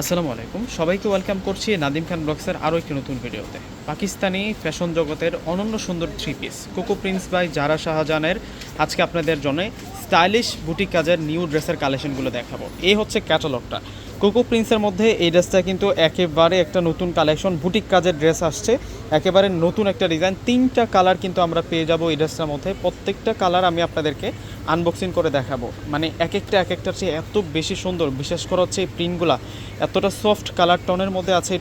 আসসালামু আলাইকুম। সবাইকে ওয়েলকাম করছি নাদিম খান ব্লগসের আরও একটি নতুন ভিডিওতে। পাকিস্তানি ফ্যাশন জগতের অনন্য সুন্দর three piece Coco Prince by Zara শাহজাহানের আজকে আপনাদের জন্য স্টাইলিশ বুটিক কাজের নিউ ড্রেসের কালেকশনগুলো দেখাবো। এই হচ্ছে ক্যাটালগটা কোকো প্রিন্সের মধ্যে এই ড্রেসটা কিন্তু একেবারে একটা নতুন কালেকশন, বুটিক কাজের ড্রেস আসছে। একেবারে নতুন একটা ডিজাইন, তিনটা কালার কিন্তু আমরা পেয়ে যাব এই ড্রেসটার মধ্যে। প্রত্যেকটা কালার আমি আপনাদেরকে আনবক্সিং করে দেখাবো। মানে এক একটা এক একটার চেয়ে এত বেশি সুন্দর, বিশেষ করে হচ্ছে এই প্রিন্টগুলা এতটা সফট কালার টনের মধ্যে আছে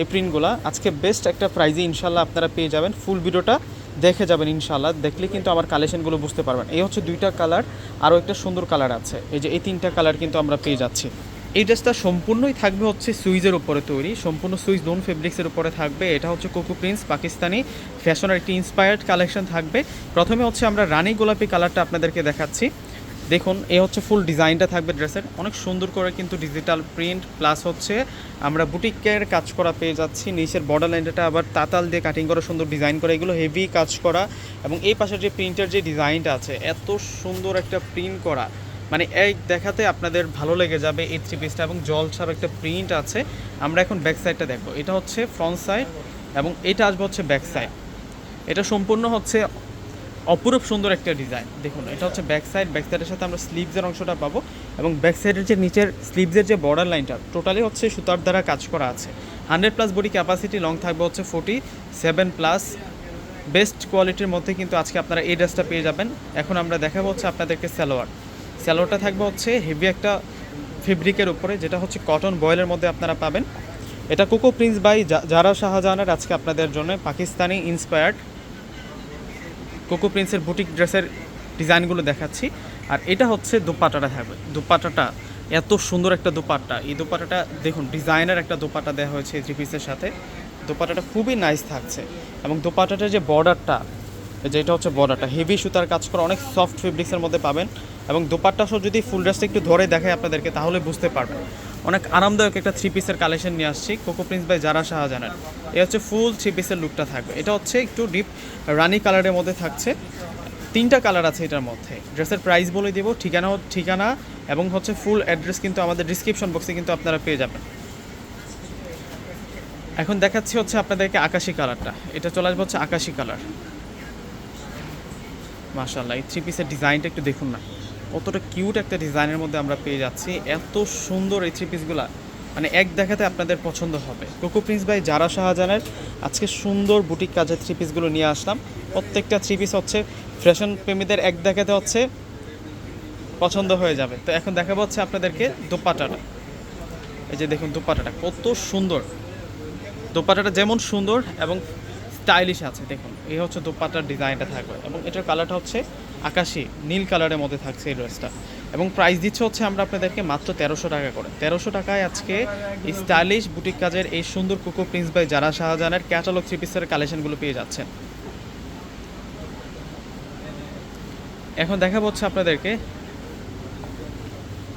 এই প্রিন্টগুলা আজকে বেস্ট একটা প্রাইজে ইনশাল্লাহ আপনারা পেয়ে যাবেন। ফুল ভিডিওটা দেখে যাবেন ইনশাল্লাহ দেখলে কিন্তু আমার কালেকশনগুলো বুঝতে পারবেন। এই হচ্ছে দুইটা কালার, আরও একটা সুন্দর কালার আছে। এই যে এই তিনটা কালার কিন্তু আমরা পেয়ে যাচ্ছি। এই ড্রেসটা সম্পূর্ণই থাকবে হচ্ছে সুইজের উপরে তৈরি। সম্পূর্ণ সুইজ নোন ফেব্রিক্সের উপরে থাকবে। এটা হচ্ছে কোকো প্রিন্স, পাকিস্তানি ফ্যাশনের একটি ইন্সপায়ার্ড কালেকশন থাকবে। প্রথমে হচ্ছে আমরা রানি গোলাপি কালারটা আপনাদেরকে দেখাচ্ছি। দেখুন, এ হচ্ছে ফুল ডিজাইনটা থাকবে ড্রেসের। অনেক সুন্দর করে কিন্তু ডিজিটাল প্রিন্ট প্লাস হচ্ছে আমরা বুটিকের কাজ করা পেয়ে যাচ্ছি। নিচের বর্ডার লাইনটা আবার তাতাল দিয়ে কাটিং করা সুন্দর ডিজাইন করা। এগুলো হেভি কাজ করা এবং এই পাশের যে প্রিন্টের যে ডিজাইনটা আছে, এত সুন্দর একটা প্রিন্ট করা। মানে এই দেখাতে আপনাদের ভালো লেগে যাবে এই থ্রি পিসটা এবং জল ছাড়া একটা প্রিন্ট আছে। আমরা এখন ব্যাক সাইডটা দেখব। এটা হচ্ছে ফ্রন্ট সাইড এবং এটা আসবে হচ্ছে ব্যাক সাইড এটা সম্পূর্ণ হচ্ছে অপরূপ সুন্দর একটা ডিজাইন দেখুন, এটা হচ্ছে ব্যাক সাইড ব্যাক সাইডের সাথে আমরা স্লিভসের অংশটা পাবো এবং ব্যাক সাইডের যে নিচের স্লিভসের যে বর্ডার লাইনটা টোটালি হচ্ছে সুতার দ্বারা কাজ করা আছে। Hundred plus body capacity long থাকবে হচ্ছে ফোর্টি সেভেন প্লাস বেস্ট কোয়ালিটির মধ্যে কিন্তু আজকে আপনারা এই ড্রেসটা পেয়ে যাবেন। এখন আমরা দেখাবো হচ্ছে আপনাদেরকে সালোয়ার। সালোয়ারটা থাকবে হচ্ছে হেভি একটা ফেব্রিকের উপরে, যেটা হচ্ছে কটন বয়েলের মধ্যে আপনারা পাবেন। এটা কোকো প্রিন্স বাই জারা শাহজাহানের আজকে আপনাদের জন্য পাকিস্তানি ইন্সপায়ার্ড কোকো প্রিন্সের বুটিক ড্রেসের ডিজাইনগুলো দেখাচ্ছি। আর এটা হচ্ছে দোপাটাটা থাকবে। দোপাটাটা, এত সুন্দর একটা দোপাট্টা। এই দোপাটাটা দেখুন, ডিজাইনের একটা দোপাট্টা দেওয়া হয়েছে থ্রি পিসের সাথে। দোপাটাটা খুবই নাইস থাকছে। এবং দোপাটাটার যে বর্ডারটা যেটা হচ্ছে বর্ডারটা হেভি সুতার কাজ করা অনেক সফট ফেব্রিক্সের মধ্যে পাবেন। এবং দোপাট্টা সহ যদি ফুল ড্রেসটা একটু ধরে দেখায় আপনাদেরকে, তাহলে বুঝতে পারবেন। অনেক আরামদায়ক একটা থ্রি পিসের কালেকশন নিয়ে আসছি। কোকো প্রিন্স বাই জারা শাহজাহানের। এটা হচ্ছে ফুল থ্রি পিসের লুকটা থাকবে। এটা হচ্ছে একটু ডিপ রানি কালারের মধ্যে থাকছে। তিনটা কালার আছে এটার মধ্যে। ড্রেসের প্রাইস বলে দিব, ঠিকানা ঠিকানা এবং হচ্ছে ফুল অ্যাড্রেস কিন্তু আমাদের ডিসক্রিপশন বক্সে কিন্তু আপনারা পেয়ে যাবেন। এখন দেখাচ্ছি হচ্ছে আপনাদেরকে আকাশি কালারটা এটা চলে আসবে হচ্ছে আকাশি কালার মাশাল্লাহ এই থ্রি পিসের ডিজাইনটা একটু দেখুন না। কতটা কিউট একটা ডিজাইনের মধ্যে আমরা পেয়ে যাচ্ছি। এত সুন্দর এই থ্রি পিসগুলা মানে এক দেখাতে আপনাদের পছন্দ হবে। কোকো প্রিন্স ভাই জারা শাহজাহানের, আজকে সুন্দর বুটিক কাজের থ্রি পিসগুলো নিয়ে আসলাম। প্রত্যেকটা থ্রি পিস হচ্ছে ফ্যাশন প্রেমীদের এক দেখাতে হচ্ছে, পছন্দ হয়ে যাবে। তো এখন দেখাবো হচ্ছে আপনাদেরকে দোপাটাটা। এই যে দেখুন দোপাটাটা, কত সুন্দর। দোপাটাটা যেমন সুন্দর এবং স্টাইলিশ আছে, দেখুন। এই হচ্ছে দোপাটার ডিজাইনটা থাকবে এবং এটার কালারটা হচ্ছে আকাশি, নীল কালারের মধ্যে থাকছে এই ড্রেসটা। এবং প্রাইস দিচ্ছে হচ্ছে আমরা আপনাদেরকে মাত্র তেরোশো টাকা করে। তেরোশো টাকায় আজকে স্টাইলিশ বুটিক কাজের এই সুন্দর কোকো প্রিন্স বাই জারা শাহজাহানের ক্যাটালগ থ্রি পিসের কালেকশনগুলো পেয়ে যাচ্ছেন। এখন দেখা হচ্ছে আপনাদেরকে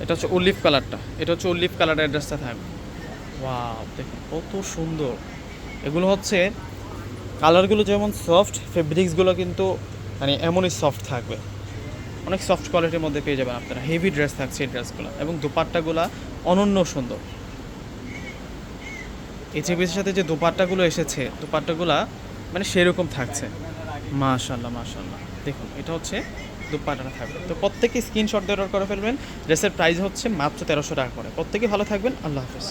এটা হচ্ছে উল্লিফ কালারটা এটা হচ্ছে উল্লিফ কালারের ড্রেসটা থাকবে। ওয়াও দেখুন, কত সুন্দর। এগুলো হচ্ছে কালারগুলো যেমন সফট, ফেব্রিক্সগুলো কিন্তু মানে এমনই সফট থাকবে। অনেক সফট কোয়ালিটির মধ্যে পেয়ে যাবেন আপনারা। হেভি ড্রেস থাকছে এই ড্রেসগুলো এবং দুপাট্টাগুলো অনন্য সুন্দর। এই চিপিসের সাথে যে দুপাট্টাগুলো এসেছে, দুপাট্টাগুলো মানে সেরকম থাকছে। মাশাল্লাহ মাশাল্লাহ দেখুন, এটা হচ্ছে দুপাট্টাটা থাকবে। তো প্রত্যেকে স্ক্রিনশট দিয়ে অর্ডার করে ফেলবেন। ড্রেসের প্রাইস হচ্ছে মাত্র তেরোশো টাকা করে। প্রত্যেকে ভালো থাকবেন। আল্লাহ হাফেজ।